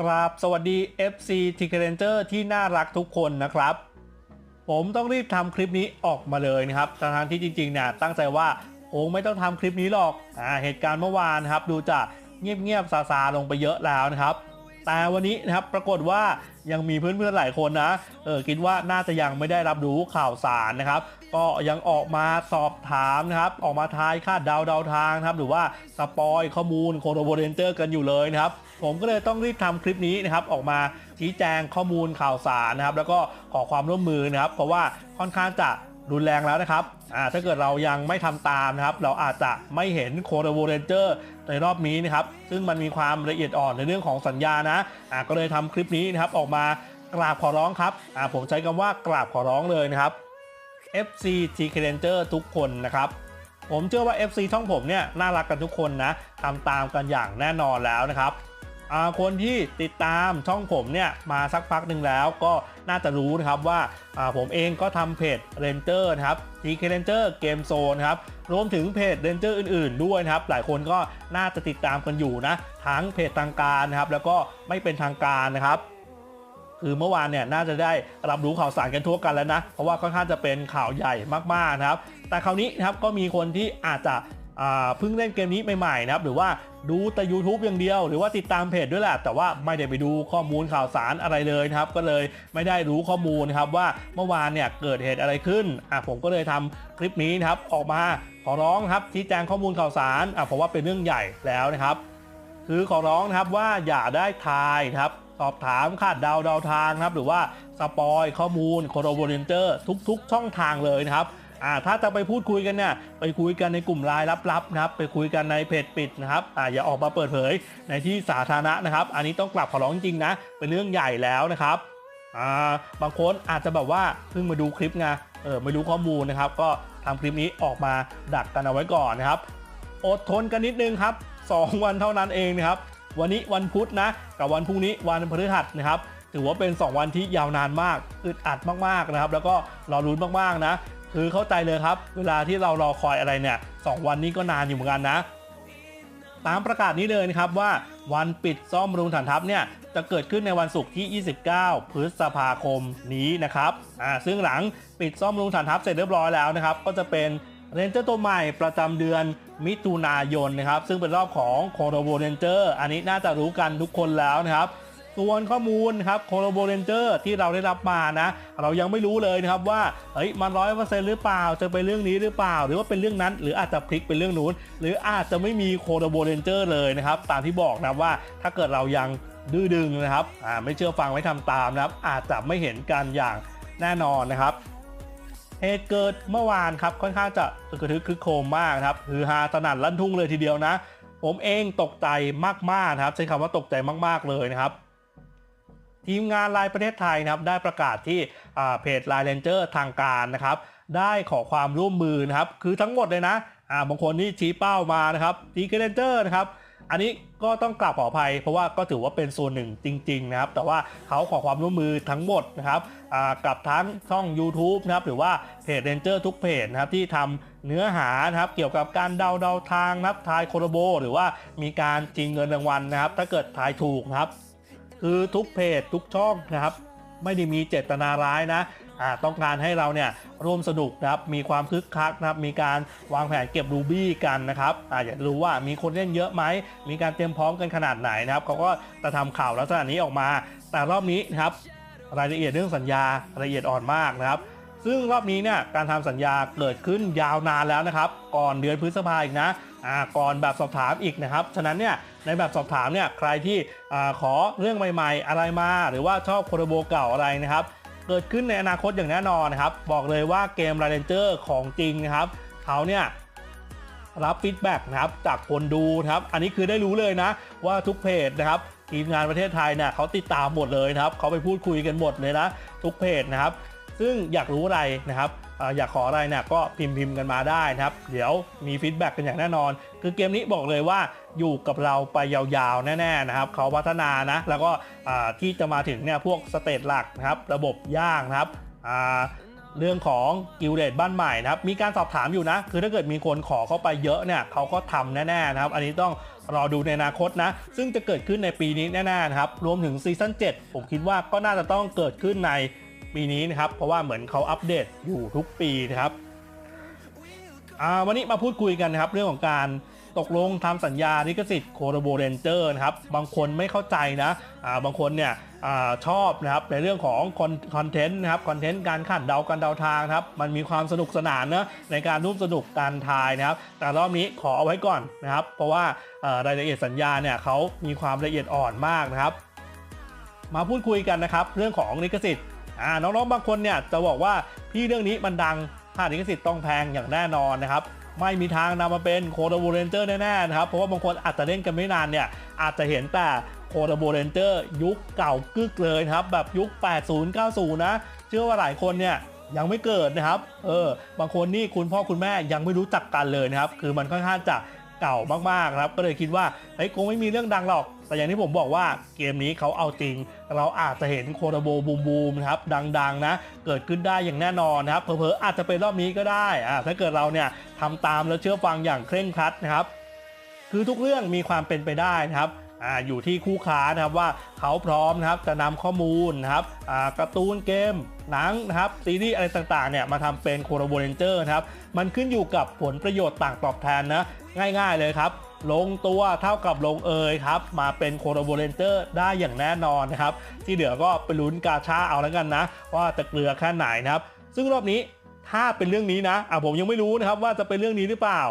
กราบสวัสดี FC t i c k e r a n g e r ที่น่ารักทุกคนนะครับ ผมต้องรีบทำคลิปนี้ออกมาเลยนะครับทั้งที่จริงๆเนี่ยตั้งใจว่าคงไม่ต้องทำคลิปนี้หรอกอ่าเหตุการณ์เมื่อวานครับ ดูจะเงียบๆซาๆลงไปเยอะแล้วนะครับ แต่วันนี้นะครับปรากฏว่ายังมีเพื่อนๆหลายคนนะเออคิดว่าน่าจะยังไม่ได้รับรู้ข่าวสารนะครับ ก็ยังออกมาสอบถามนะครับ ออกมาทายคาดเดาเดาทางครับ หรือว่าสปอยข้อมูลโคโรโบเรนเจอร์กันอยู่เลยนะครับ ผมก็เลยต้องรีบทำคลิปนี้นะครับ ออกมาชี้แจงข้อมูลข่าวสารนะครับ แล้วก็ขอความร่วมมือนะครับ เพราะว่าค่อนข้างจะรุนแรงแล้วนะครับอ่าถ้าเกิดเรายังไม่ทำตามนะครับ เราอาจจะไม่เห็นโคโรโบเรนเจอร์ในรอบนี้นะครับ ซึ่งมันมีความละเอียดอ่อนในเรื่องของสัญญานะอ่าก็เลยทำคลิปนี้นะครับออกมากราบขอร้องครับอ่าผมใช้คำว่ากราบขอร้องเลยนะครับ FC T k r a n g e r ทุกคนนะครับ ผมเชื่อว่า FC ช่องผมเนี่ยน่ารักกันทุกคนนะทำตามกันอย่างแน่นอนแล้วนะครับคนที่ติดตามช่องผมเนี่ยมาสักพักหนึ่งแล้วก็น่าจะรู้นะครับว่าอ่าผมเองก็ทำเพจ Ranger นะครับ T k r a n g e r Game Zone ครับรวมถึงเพจ Ranger อื่นๆ ด้วยนะครับ หลายคนก็น่าจะติดตามกันอยู่นะ ทั้งเพจทางการนะครับแล้วก็ไม่เป็นทางการนะครับ คือเมื่อวานเนี่ยน่าจะได้รับรู้ข่าวสารกันทั่วกันแล้วนะ เพราะว่าค่อนข้างจะเป็นข่าวใหญ่มากๆนะครับ แต่คราวนี้นะครับก็มีคนที่อาจจะเพิ่งเล่นเกมนี้ใหม่ๆนะครับหรือว่าดูแต่ YouTube อย่างเดียว หรือว่าติดตามเพจด้วยแหละแต่ว่าไม่ได้ไปดูข้อมูลข่าวสารอะไรเลยนะครับก็เลยไม่ได้รู้ข้อมูลครับว่าเมื่อวานเนี่ยเกิดเหตุอะไรขึ้นอะผมก็เลยทำคลิปนี้นะครับออกมาขอร้องครับชี้แจงข้อมูลข่าวสารอะเพราะว่าเป็นเรื่องใหญ่แล้วนะครับ คือขอร้องนะครับว่าอย่าได้ทายครับ สอบถามคาดเดาเดาทางนะครับ หรือว่าสปอยข้อมูลโคโรโบเรนเจอร์ทุก ๆ ช่องทางเลยนะครับอ่าถ้าจะไปพูดคุยกันเนี่ยไปคุยกันในกลุ่มไลน์ลับๆนะครับ ไปคุยกันในเพจปิดนะครับอ่าอย่าออกมาเปิดเผยในที่สาธารณะนะครับ อันนี้ต้องกลับขอร้องจริงๆนะ เป็นเรื่องใหญ่แล้วนะครับอ่าบางคนอาจจะแบบว่าเพิ่งมาดูคลิปไงเออไม่รู้ข้อมูลนะครับ ก็ทำคลิปนี้ออกมาดักกันเอาไว้ก่อนนะครับ อดทนกันนิดนึงครับ 2 วันเท่านั้นเองนะครับ วันนี้วันพุธนะ กับวันพรุ่งนี้วันพฤหัสนะครับถือว่าเป็น 2 วันที่ยาวนานมากอึดอัดมากๆนะครับ แล้วก็รอรุ้นมากๆนะ คือเข้าใจเลยครับ เวลาที่เรารอคอยอะไรเนี่ยสองวันนี้ก็นานอยู่เหมือนกันนะ ตามประกาศนี้เลยนะครับว่าวันปิดซ่อมบำรุงฐานทัพเนี่ยจะเกิดขึ้นในวันศุกร์ที่ 29 พฤษภาคมนี้นะครับอ่าซึ่งหลังปิดซ่อมบำรุงฐานทัพเสร็จเรียบร้อยแล้วนะครับ ก็จะเป็น เรนเจอร์ตัวใหม่ประจำเดือนมิถุนายนนะครับ ซึ่งเป็นรอบของโคโรโบเรนเจอร์อันนี้น่าจะรู้กันทุกคนแล้วนะครับส่วนข้อมูลครับโคโรโบเรนเจอร์ที่เราได้รับมานะ เรายังไม่รู้เลยนะครับว่าเฮ้ยมันร้อยเปอร์เซ็นต์หรือเปล่าจะเป็นเรื่องนี้หรือเปล่า หรือว่าเป็นเรื่องนั้น หรืออาจจะพลิกเป็นเรื่องนู้น หรืออาจจะไม่มีโคโรโบเรนเจอร์เลยนะครับ ตามที่บอกนะว่าถ้าเกิดเรายังดื้อดึงนะครับอ่าไม่เชื่อฟังไม่ทำตามนะครับ อาจจะไม่เห็นกันอย่างแน่นอนนะครับ เหตุเกิดเมื่อวานครับค่อนข้างจะกระทึกคึกโครมมากนะครับคือฮาสนั่นลั่นทุ่งเลยทีเดียวนะ ผมเองตกใจมากๆนะครับใช้คำว่าตกใจมากๆเลยนะครับทีมงานไลน์ประเทศไทยนะครับได้ประกาศที่เพจไลน์เรนเจอร์ทางการนะครับ ได้ขอความร่วมมือนะครับ คือทั้งหมดเลยนะบางคนที่ชี้เป้ามานะครับทีเรนเจอร์นะครับ อันนี้ก็ต้องกราบขออภัย เพราะว่าก็ถือว่าเป็นส่วนหนึ่งจริงๆนะครับแต่ว่าเขาขอความร่วมมือทั้งหมดนะครับกับทั้งช่อง YouTube นะครับหรือว่าเพจเรนเจอร์ทุกเพจนะครับที่ทำเนื้อหานะครับเกี่ยวกับการเดาเดาทางนับทายโคโรโบ หรือว่ามีการจริงเงินรางวัลนะครับ ถ้าเกิดทายถูกนะครับ คือทุกเพจทุกช่องนะครับ ไม่ได้มีเจตนาร้ายนะ อ่าต้องการให้เราเนี่ยร่วมสนุกนะครับมีความคึกคักนะครับมีการวางแผนเก็บรูบี้กันนะครับอาอยากรู้ว่ามีคนเล่นเยอะไหมมีการเตรียมพร้อมกันขนาดไหนนะครับเขาก็จะทำข่าวลักษณะนี้ออกมา แต่รอบนี้นะครับรายละเอียดเรื่องสัญญาละเอียดอ่อนมากนะครับซึ่งรอบนี้เนี่ยการทำสัญญาเกิดขึ้นยาวนานแล้วนะครับ ก่อนเดือนพฤษภาอีกนะอ่าก่อนแบบสอบถามอีกนะครับ ฉะนั้นเนี่ยในแบบสอบถามเนี่ยใครที่อขอเรื่องใหม่ ๆ อะไรมา หรือว่าชอบโคโรโบเก่าอะไรนะครับ เกิดขึ้นในอนาคตอย่างแน่นอนนะครับ บอกเลยว่าเกม r าเดนเจอร์ของจริงนะครับเขาเนี่ยรับฟีดแบ็กนะครับจากคนดูนะครับ อันนี้คือได้รู้เลยนะ ว่าทุกเพจนะครับทีมงานประเทศไทยเนี่ยเขาติดตามหมดเลยนะครับเขาไปพูดคุยกันหมดเลยนะ ทุกเพจนะครับ ซึ่งอยากรู้อะไรนะครับ อยากขออะไรเนี่ยก็พิมพ์พิมพ์กันมาได้นะครับ เดี๋ยวมีฟีดแบ็กกันอย่างแน่นอน คือเกมนี้บอกเลยว่าอยู่กับเราไปยาวๆ แน่ๆนะครับเขาพัฒนานะ แล้วก็ที่จะมาถึงเนี่ยพวกสเตจหลักนะครับ ระบบย่างนะครับเรื่องของกิลเดตบ้านใหม่นะครับ มีการสอบถามอยู่นะ คือถ้าเกิดมีคนขอเข้าไปเยอะเนี่ยเขาก็ทำแน่ๆนะครับ อันนี้ต้องรอดูในอนาคตนะ ซึ่งจะเกิดขึ้นในปีนี้แน่ๆนะครับ รวมถึงซีซั่น7ผมคิดว่าก็น่าจะต้องเกิดขึ้นใน ปีนี้นะครับ เพราะว่าเหมือนเขาอัปเดตอยู่ทุกปีนะครับอ่าวันนี้มาพูดคุยกันนะครับ เรื่องของการตกลงทำสัญญาลิขสิทธิ์โคโรโบเรนเจอร์นะครับ บางคนไม่เข้าใจนะอ่าบางคนเนี่ยอชอบนะครับในเรื่องของคอนเทนต์นะครับคอนเทนต์การขัดเดากันเดาทางนะครับมันมีความสนุกสนานนะในการร่วมสนุกการทายนะครับ แต่รอบนี้ขอเอาไว้ก่อนนะครับ เพราะว่ารายละเอียดสัญญาเนี่ยเขามีความละเอียดอ่อนมากนะครับ มาพูดคุยกันนะครับ เรื่องของลิขสิทธิ์ อ่าน้องๆบางคนเนี่ยจะบอกว่าพี่เรื่องนี้มันดังค่าลิขสิทธิ์ต้องแพงอย่างแน่นอนนะครับไม่มีทางนำมาเป็นโคดโบเรนเจอร์แน่ๆนะครับเพราะว่าบางคนอาจจะเล่นกันไม่นานเนี่ยอาจจะเห็นแต่โคดโบเรนเจอร์ยุคเก่ากึกเลยครับแบบยุค 80 90 นะ เชื่อว่าหลายคนเนี่ยยังไม่เกิดนะครับ เออ บางคนนี่คุณพ่อคุณแม่ยังไม่รู้จักกันเลยนะครับ คือมันค่อนข้างจะ เก่ามากๆครับ ก็เลยคิดว่าเฮ้ยคงไม่มีเรื่องดังหรอก แต่อย่างที่ผมบอกว่าเกมนี้เขาเอาจริง เราอาจจะเห็นโคโรโบบูมบูมครับดังๆนะ เกิดขึ้นได้อย่างแน่นอนนะครับ เพอๆอาจจะเป็นรอบนี้ก็ได้อ่าถ้าเกิดเราเนี่ยทำตามแล้วเชื่อฟังอย่างเคร่งครัดนะครับ คือทุกเรื่องมีความเป็นไปได้นะครับ อ่าอยู่ที่คู่ค้านะครับว่าเขาพร้อมนะครับจะนำข้อมูลนะครับอ่าการ์ตูนเกมหนังนะครับซีรีส์อะไรต่างๆเนี่ยมาทำเป็นโคโรโบเรนเจอร์นะครับมันขึ้นอยู่กับผลประโยชน์ต่างตอบแทนนะง่ายๆเลยครับลงตัวเท่ากับลงเอยครับ มาเป็นโคโรโบเรนเจอร์ได้อย่างแน่นอนนะครับ ที่เหลือก็ไปลุ้นกาชาเอาแล้วกันนะ ว่าจะเกลือแค่ไหนนะครับ ซึ่งรอบนี้ถ้าเป็นเรื่องนี้นะอะผมยังไม่รู้นะครับว่าจะเป็นเรื่องนี้หรือเปล่า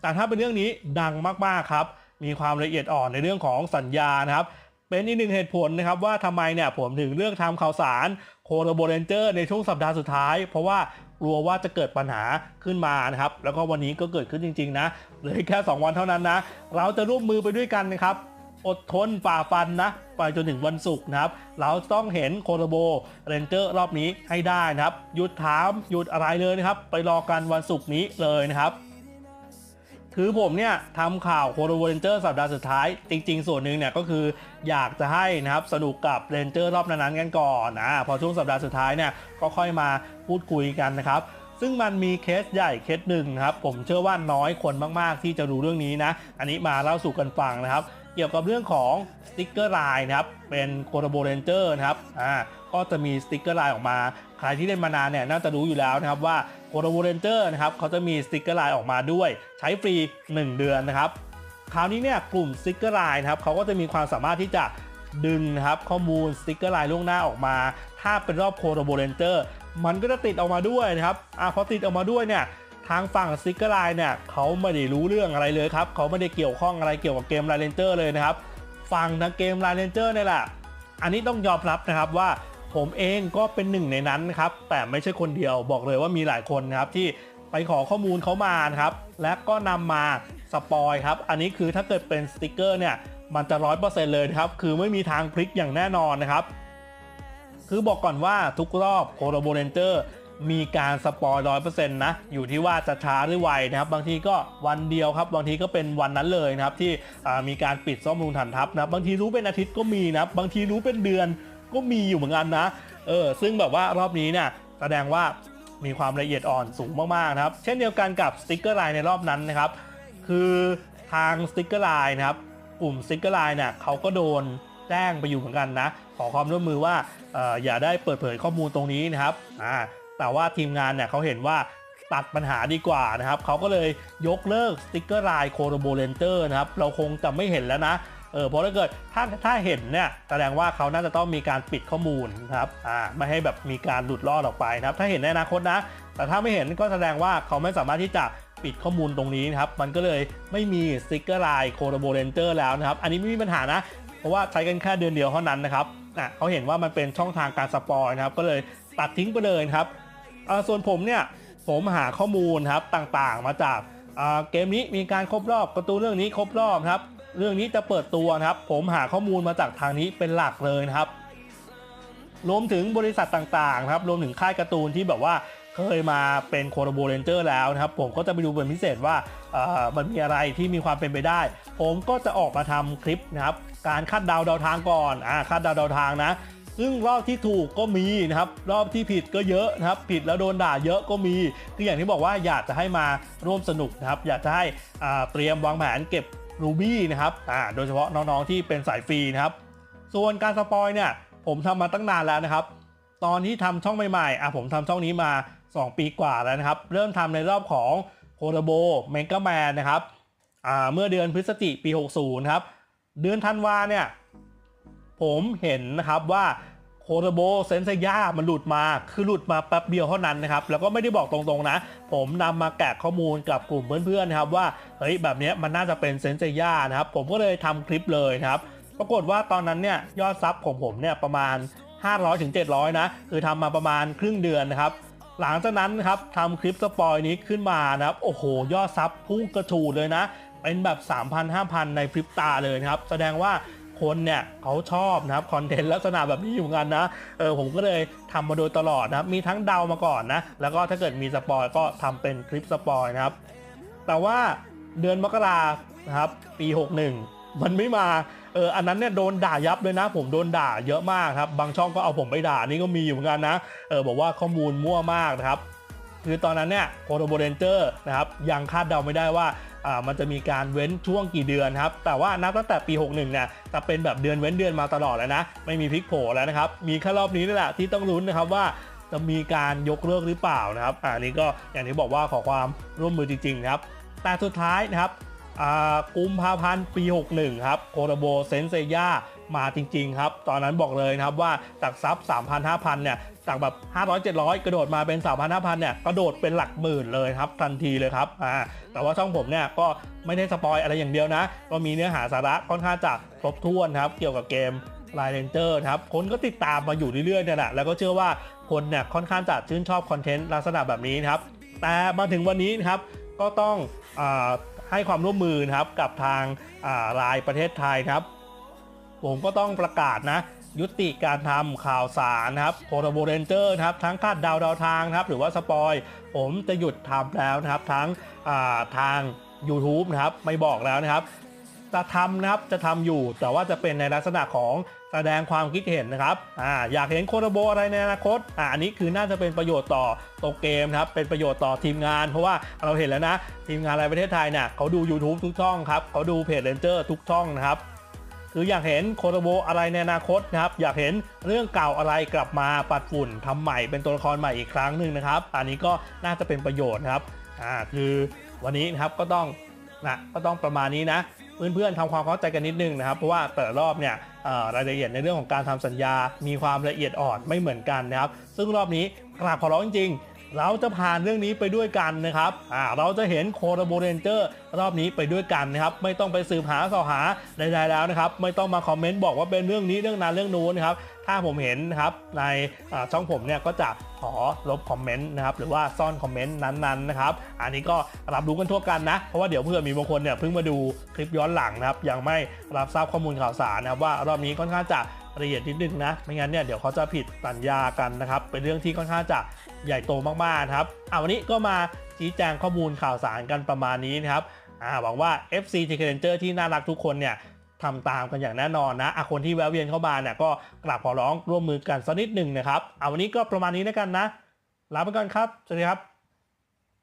แต่ถ้าเป็นเรื่องนี้ดังมากๆครับ มีความละเอียดอ่อนในเรื่องของสัญญานะครับ เป็นอีกหนึ่งเหตุผลนะครับว่าทำไมเนี่ยผมถึงเลือกทำข่าวสารโคโรโบเรนเจอร์ในช่วงสัปดาห์สุดท้าย เพราะว่ากลัวว่าจะเกิดปัญหาขึ้นมานะครับ แล้วก็วันนี้ก็เกิดขึ้นจริง ๆ นะเหลือแค่ 2 วันเท่านั้นนะ เราจะร่วมมือไปด้วยกันนะครับอดทนฝ่าฟันนะไปจนถึงวันศุกร์นะครับ เราต้องเห็นโคโรโบเรนเจอร์รอบนี้ให้ได้นะครับ หยุดถามหยุดอะไรเลยนะครับ ไปรอกันวันศุกร์นี้เลยนะครับ คือผมเนี่ยทำข่าวโคโรโบเรนเจอร์สัปดาห์สุดท้าย จริง ๆ ส่วนหนึ่งเนี่ยก็คืออยากจะให้นะครับสนุกกับเรนเจอร์รอบนั้นๆกันก่อนนะพอช่วงสัปดาห์สุดท้ายเนี่ยก็ค่อยมาพูดคุยกันนะครับซึ่งมันมีเคสใหญ่เคสหนึ่งครับผมเชื่อว่าน้อยคนมากๆ ที่จะรู้เรื่องนี้นะ อันนี้มาเล่าสู่กันฟังนะครับ เกี่ยวกับเรื่องของสติกเกอร์ไลน์นะครับ เป็นโคโรโบเรนเจอร์นะครับ อ่า ก็จะมีสติกเกอร์ไลน์ออกมา ใครที่เล่นมานานเนี่ยน่าจะรู้อยู่แล้วนะครับว่าโคโรโบเรนเจอร์นะครับเขาจะมีสติกเกอร์ไลน์ออกมาด้วย ใช้ฟรี 1 เดือนนะครับ คราวนี้เนี่ยกลุ่มสติกเกอร์ไลน์นะครับเขาก็จะมีความสามารถที่จะดึงครับข้อมูลสติกเกอร์ไลน์ล่วงหน้าออกมา ถ้าเป็นรอบโคโรโบเรนเจอร์มันก็จะติดออกมาด้วยนะครับ อ่าพอติดออกมาด้วยเนี่ย ทางฝั่งสติกเกอร์ไลน์เนี่ยเขาไม่ได้รู้เรื่องอะไรเลยครับเขาไม่ได้เกี่ยวข้องอะไรเกี่ยวกับเกมไลเรนเจอร์เลยนะครับฝั่งทางเกมไลเรนเจอร์เนี่ยแหละอันนี้ต้องยอมรับนะครับว่าผมเองก็เป็นหนึ่งในนั้นนะครับแต่ไม่ใช่คนเดียวบอกเลยว่ามีหลายคนนะครับที่ไปขอข้อมูลเขามานะครับและก็นำมาสปอยครับอันนี้คือถ้าเกิดเป็นสติกเกอร์เนี่ยมันจะร้อยเปอร์เซ็นต์เลยครับคือไม่มีทางพลิกอย่างแน่นอนนะครับคือบอกก่อนว่าทุกรอบโคโรโบเรนเจอร์ มีการสปอยร้อยเปอร์เซ็นต์นะ อยู่ที่ว่าจะช้าหรือไวนะครับ บางทีก็วันเดียวครับ บางทีก็เป็นวันนั้นเลยนะครับ ที่มีการปิดซ่อมรุงฐานทัพนะบบางทีรู้เป็นอาทิตย์ก็มีนะบบางทีรู้เป็นเดือนก็มีอยู่เหมือนกันนะเออซึ่งแบบว่ารอบนี้เนี่ยแสดงว่ามีความละเอียดอ่อนสูงมากๆนะครับ เช่นเดียวกันกับสติกเกอร์ไลน์ในรอบนั้นนะครับ คือทางสติกเกอร์ไลน์นะครับ กลุ่มสติกเกอร์ไลน์เนี่ยเขาก็โดนแจ้งไปอยู่เหมือนกันนะ ขอความร่วมมือว่าอออย่าได้เปิดเผยข้อมูลตรงนี้นะครับอ่า แต่ว่าทีมงานเนี่ยเขาเห็นว่าตัดปัญหาดีกว่านะครับเขาก็เลยยกเลิกสติกเกอร์ไลน์โคโรโบเลนเตอร์นะครับเราคงจะไม่เห็นแล้วนะเออเพราะถ้าเกิดถ้าถ้าเห็นเนี่ยแสดงว่าเขาน่าจะต้องมีการปิดข้อมูลนะครับอ่าไม่ให้แบบมีการหลุดลอดออกไปนะครับ ถ้าเห็นในอนาคตนะ แต่ถ้าไม่เห็นก็แสดงว่าเขาไม่สามารถที่จะปิดข้อมูลตรงนี้นะครับ มันก็เลยไม่มีสติกเกอร์ไลน์โคโรโบเรนเจอร์แล้วนะครับ อันนี้ไม่มีปัญหานะ เพราะว่าใช้กันแค่เดือนเดียวเท่านั้นนะครับอะเขาเห็นว่ามันเป็นช่องทางการสปอยนะครับ ก็เลยตัดทิ้งไปเลยครับ ส่วนผมเนี่ยผมหาข้อมูลครับต่างๆ มาจากเกมนี้มีการครบรอบการ์ตูนเรื่องนี้ครบรอบครับ เรื่องนี้จะเปิดตัวครับ ผมหาข้อมูลมาจากทางนี้เป็นหลักเลยครับ รวมถึงบริษัทต่างๆครับรวมถึงค่ายการ์ตูนที่แบบว่าเคยมาเป็นโคโรโบเรนเจอร์แล้วนะครับ ผมก็จะไปดูเป็นพิเศษว่ามันมีอะไรที่มีความเป็นไปได้ ผมก็จะออกมาทำคลิปนะครับ การคาดเดาเดาทางก่อนอ่าคาดเดาเดาทางนะ ซึ่งรอบที่ถูกก็มีนะครับ รอบที่ผิดก็เยอะนะครับ ผิดแล้วโดนด่าเยอะก็มีคืออย่างที่บอกว่าอยากจะให้มาร่วมสนุกนะครับ อยากจะให้เตรียมวางแผนเก็บ Ruby นะครับโดยเฉพาะน้องๆที่เป็นสายฟรีนะครับ ส่วนการสปอยเนี่ยผมทำมาตั้งนานแล้วนะครับ ตอนที่ทำช่องใหม่ๆอะผมทำช่องนี้มา 2 ปีกว่าแล้วนะครับ เริ่มทำในรอบของโคโ a โบเมก a แมนนะครับเมื่อเดือนพฤศจิปี 60นะครับ เดือนธันวาเนี่ย ผมเห็นนะครับว่าโคโ a โบเซนเซย่ามันหลุดมา คือหลุดมาแป๊บเดียวเท่านั้นนะครับ แล้วก็ไม่ได้บอกตรงๆนะ ผมนำมาแกะข้อมูลกับกลุ่มเพื่อนๆนะครับว่า เฮ้ย แบบนี้มันน่าจะเป็นเซนเซย่านะครับ ผมก็เลยทำคลิปเลยนะครับ ปรากฏว่าตอนนั้นเนี่ยยอดซับของผมเนี่ยประมาณ 500ถึง700นะ คือทำมาประมาณครึ่งเดือนนะครับ หลังจากนั้นครับทำคลิปสปอยนี้ขึ้นมานะครับ โอ้โห ยอดซับพุ่งกระฉูดเลยนะ เป็นแบบ 3,000 5,000 ในพริบตาเลยนะครับ แสดงว่า คนเนี่ยเขาชอบนะครับคอนเทนต์ลักษณะแบบนี้อยู่กันนะเออผมก็เลยทำมาโดยตลอดนะครับมีทั้งเดามาก่อนนะแล้วก็ถ้าเกิดมีสปอยก็ทำเป็นคลิปสปอยนะครับแต่ว่าเดือนมกรานะครับปี 61 มันไม่มาเอออันนั้นเนี่ยโดนด่ายับเลยนะ ผมโดนด่าเยอะมากครับ บางช่องก็เอาผมไปด่านี่ก็มีอยู่เหมือนกันนะเออบอกว่าข้อมูลมั่วมากนะครับคือตอนนั้นเนี่ยโคโ a โบเรนเจอร์นะครับยังคาดเดาไม่ได้ว่า มันจะมีการเว้นช่วงกี่เดือนครับ แต่ว่านับตั้งแต่ปี 61เนี่ยจะเป็นแบบเดือนเว้นเดือนมาตลอดแล้วนะ ไม่มีพลิกโผแล้วนะครับ มีแค่รอบนี้นี่แหละที่ต้องลุ้นนะครับว่าจะมีการยกเลิกหรือเปล่านะครับอันนี้ก็อย่างที่บอกว่าขอความร่วมมือจริงๆนะครับ แต่สุดท้ายนะครับอ่ากุมภาพันธ์ปี 61 ครับ โคโรโบเซนเซย่า มาจริง ๆ ครับ ตอนนั้นบอกเลยนะครับว่าจากซับ3,000 5,000เนี่ยจากแบบ 500 700 กระโดดมาเป็น 3,000 5,000เนี่ยกระโดดเป็นหลักหมื่นเลยครับทันทีเลยครับอ่าแต่ว่าช่องผมเนี่ยก็ไม่ได้สปอยอะไรอย่างเดียวนะ ก็มีเนื้อหาสาระค่อนข้างจะครบถ้วนครับเกี่ยวกับเกม l i เ e นเจอร์ครับคนก็ติดตามมาอยู่เรื่อยๆเนี่ยแหละแล้วก็เชื่อว่าคนเนี่ยค่อนข้างจะชื่นชอบคอนเทนต์ลักษณะแบบนี้ครับแต่มาถึงวันนี้นะครับก็ต้องอให้ความร่วมมือครับกับทางรายประเทศไทยครับ ผมก็ต้องประกาศนะ ยุติการทำข่าวสารนะครับโคโ a โบเรนเจอร์นะครับทั้งคาดดาวดาวทางนะครับหรือว่าสปอยผมจะหยุดทำแล้วนะครับทั้งาทาง YouTube นะครับไม่บอกแล้วนะครับจะทำนะครับจะทำอยู่แต่ว่าจะเป็นในลักษณะของแสดงความคิดเห็นนะครับอ่าอยากเห็นโคโ a โบอะไรในอนาคตอ่าอันนี้คือน่าจะเป็นประโยชน์ต่อตัวเกมครับเป็นประโยชน์ต่อทีมงาน เพราะว่าเราเห็นแล้วนะ ทีมงานในประเทศไทยเนี่ยเขาดู YouTube ทุกช่องครับเขาดูเพจเรนเจอร์ทุกช่องนะครับ คืออยากเห็นโคโ a โบอะไรในอนาคตนะครับอยากเห็นเรื่องเก่าอะไรกลับมาปัดฝุ่นทำใหม่เป็นตัวละครใหม่อีกครั้งหนึ่งนะครับ อันนี้ก็น่าจะเป็นประโยชน์นะครับอ่าคือวันนี้นะครับก็ต้องนะก็ต้องประมาณนี้นะเพื่อนๆทำความเข้าใจกันนิดนึงนะครับ เพราะว่าแต่รอบเนี่ยรายละเอียดในเรื่องของการทำสัญญา มีความละเอียดอ่อนไม่เหมือนกันนะครับ ซึ่งรอบนี้กราบขอร้องจริงๆ เราจะผ่านเรื่องนี้ไปด้วยกันนะครับอ่าเราจะเห็นโคโ a โบเรนเจอร์รอบนี้ไปด้วยกันนะครับ ไม่ต้องไปสืบหาสอหาใดๆแล้วนะครับ ไม่ต้องมาคอมเมนต์บอกว่าเป็นเรื่องนี้เรื่องนั้นเรื่องนู้นนะครับ ถ้าผมเห็นนะครับในช่องผมเนี่ยก็จะขอลบคอมเมนต์นะครับหรือว่าซ่อนคอมเมนต์นั้นๆนะครับ อันนี้ก็รับรู้กันทั่วกันนะ เพราะว่าเดี๋ยวเพื่อมีบางคนเนี่ยเพิ่งมาดูคลิปย้อนหลังนะครับ ยังไม่รับทราบข้อมูลข่าวสารนะครับว่ารอบนี้ค่อนข้างจะ ละเอียดนิดนึงนะ ไม่งั้นเนี่ยเดี๋ยวเขาจะผิดสัญญากันนะครับ เป็นเรื่องที่ค่อนข้างจะใหญ่โตมากๆครับอ่าวันนี้ก็มาชี้แจงข้อมูลข่าวสารกันประมาณนี้นะครับอ่าหวังว่า FC t c h a l l e n g e r ที่น่ารักทุกคนเนี่ยทำตามกันอย่างแน่นอนนะอะคนที่แวะเวียนเข้ามาเนี่ยก็กราบขอร้องร่วมมือกันสักนิดหนึ่งนะครับ เอาวันนี้ก็ประมาณนี้แล้วกันนะ ลาไปก่อนครับ สวัสดีครับ